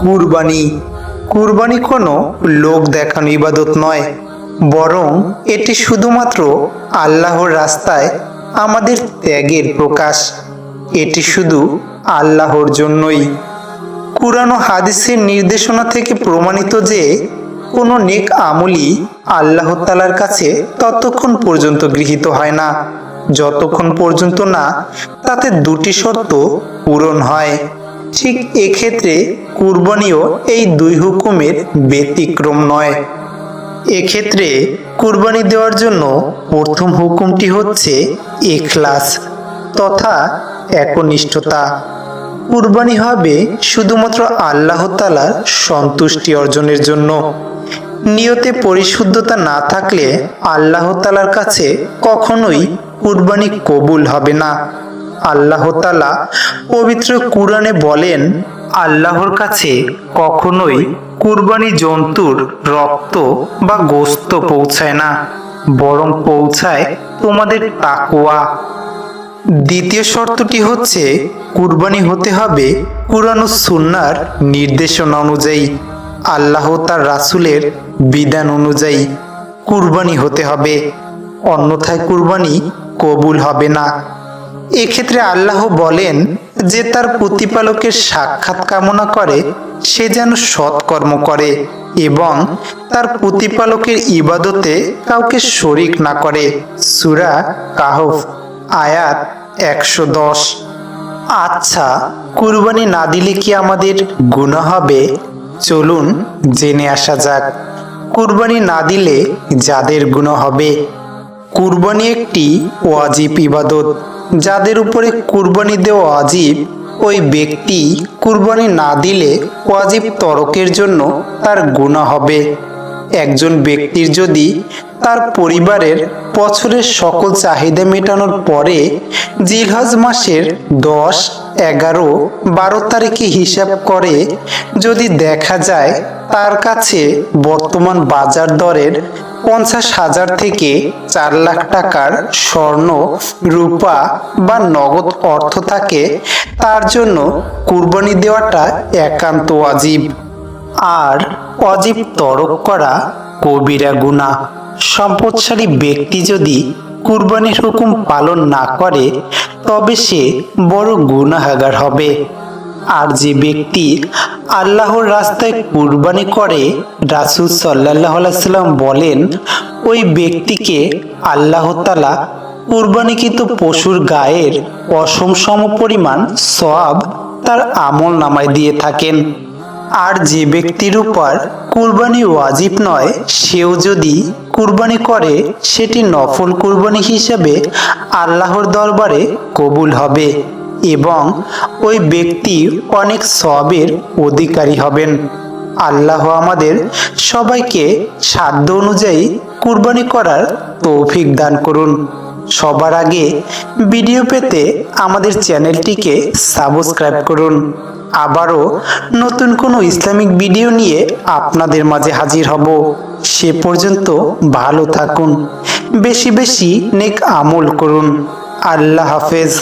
কুরবানি। কুরবানি কোনো লোক দেখানো ইবাদত নয়, বরং এটি শুধুমাত্র আল্লাহর রাস্তায় আমাদের ত্যাগের প্রকাশ। এটি শুধু আল্লাহর জন্যই। কুরআন ও হাদিসের নির্দেশনা থেকে প্রমাণিত যে, কোনো নেক আমলই আল্লাহ তালার কাছে ততক্ষণ পর্যন্ত গৃহীত হয় না, যতক্ষণ পর্যন্ত না তাতে দুটি শর্ত পূরণ হয়। ঠিক এক্ষেত্রে কুরবানিও এই দুই হুকুমের ব্যতিক্রম নয়। এক্ষেত্রে কুরবানি দেওয়ার জন্য প্রথম হুকুমটি হচ্ছে এখলাস তথা একনিষ্ঠতা। কুরবানি হবে শুধুমাত্র আল্লাহ তালার সন্তুষ্টি অর্জনের জন্য। নিয়তে পরিশুদ্ধতা না থাকলে আল্লাহ তালার কাছে কখনোই কুরবানি কবুল হবে না। আল্লাহ তালা পবিত্র কুরআনে বলেন, আল্লাহর কাছে কখনোই কুরবানি জন্তুর রক্ত বা গোস্ত পৌঁছায় না, বরং পৌঁছায় তোমাদের তাকুয়া দ্বিতীয় শর্তটি হচ্ছে, কুরবানি হতে হবে কুরআন ও সুন্নার নির্দেশনা অনুযায়ী। আল্লাহ তার রাসূলের বিধান অনুযায়ী কুরবানি হতে হবে, অন্যথায় কুরবানি কবুল হবে না। এক্ষেত্রে আল্লাহ বলেন যে তার প্রতিপালকের সাক্ষাৎ কামনা করে, সে যেন সৎকর্ম করে এবং তার প্রতিপালকের ইবাদতে কাউকে শরিক না করে। সুরা কাহফ, আয়াত একশো দশ। আচ্ছা কুরবানি না দিলে কি আমাদের গুনাহ হবে? চলুন জেনে আসা যাক। কুরবানি না দিলে যাদের গুনাহ হবে? কুরবানি একটি ওয়াজিব ইবাদত। যাদের উপরে কুরবানি দেওয়া আজীব ওই ব্যক্তি কুরবানি না দিলে ওয়াজিব তরকের জন্য তার গুণা হবে। একজন ব্যক্তির যদি তার পরিবারের বছরের সকল চাহিদা মেটানোর পরে জিলহজ মাসের দশ এগারো বারো তারিখে হিসাব করে যদি দেখা যায় তার কাছে বর্তমান বাজার দরের পঞ্চাশ হাজার থেকে চার লাখ টাকার স্বর্ণ, রূপা বা নগদ অর্থ থাকে, তার জন্য কুরবানি দেওয়াটা একান্ত অজীব। আর অজীব তরক করা কবিরা গুণা সম্পদশালী ব্যক্তি যদি কুরবানির হুকুম পালন না করে তবে সে বড় গুনাহাগার হবে। আর যে ব্যক্তি আল্লাহর রাস্তায় কুরবানি করে, রাসুল সাল্লাহ সাল্লাম বলেন, ওই ব্যক্তিকে আল্লাহ তালা কুরবানিকৃত পশুর গায়ের অসম সম পরিমাণ সব তার আমল নামায় দিয়ে থাকেন। আর যে ব্যক্তির উপর কুরবানি ওয়াজিব নয়, সেও যদি কুরবানি করে, সেটি নফল কুরবানি হিসেবে আল্লাহর দরবারে কবুল হবে এবং ওই ব্যক্তি অনেক সবের অধিকারী হবেন। আল্লাহ আমাদের সবাইকে সাধ্য অনুযায়ী কুরবানি করার তৌফিক দান করুন। সবার আগে ভিডিও পেতে আমাদের চ্যানেলটিকে সাবস্ক্রাইব করুন। আবারও নতুন কোনো ইসলামিক ভিডিও নিয়ে আপনাদের মাঝে হাজির হব। সে পর্যন্ত ভালো থাকুন, বেশি বেশি নেক আমল করুন। আল্লাহ হাফেজ।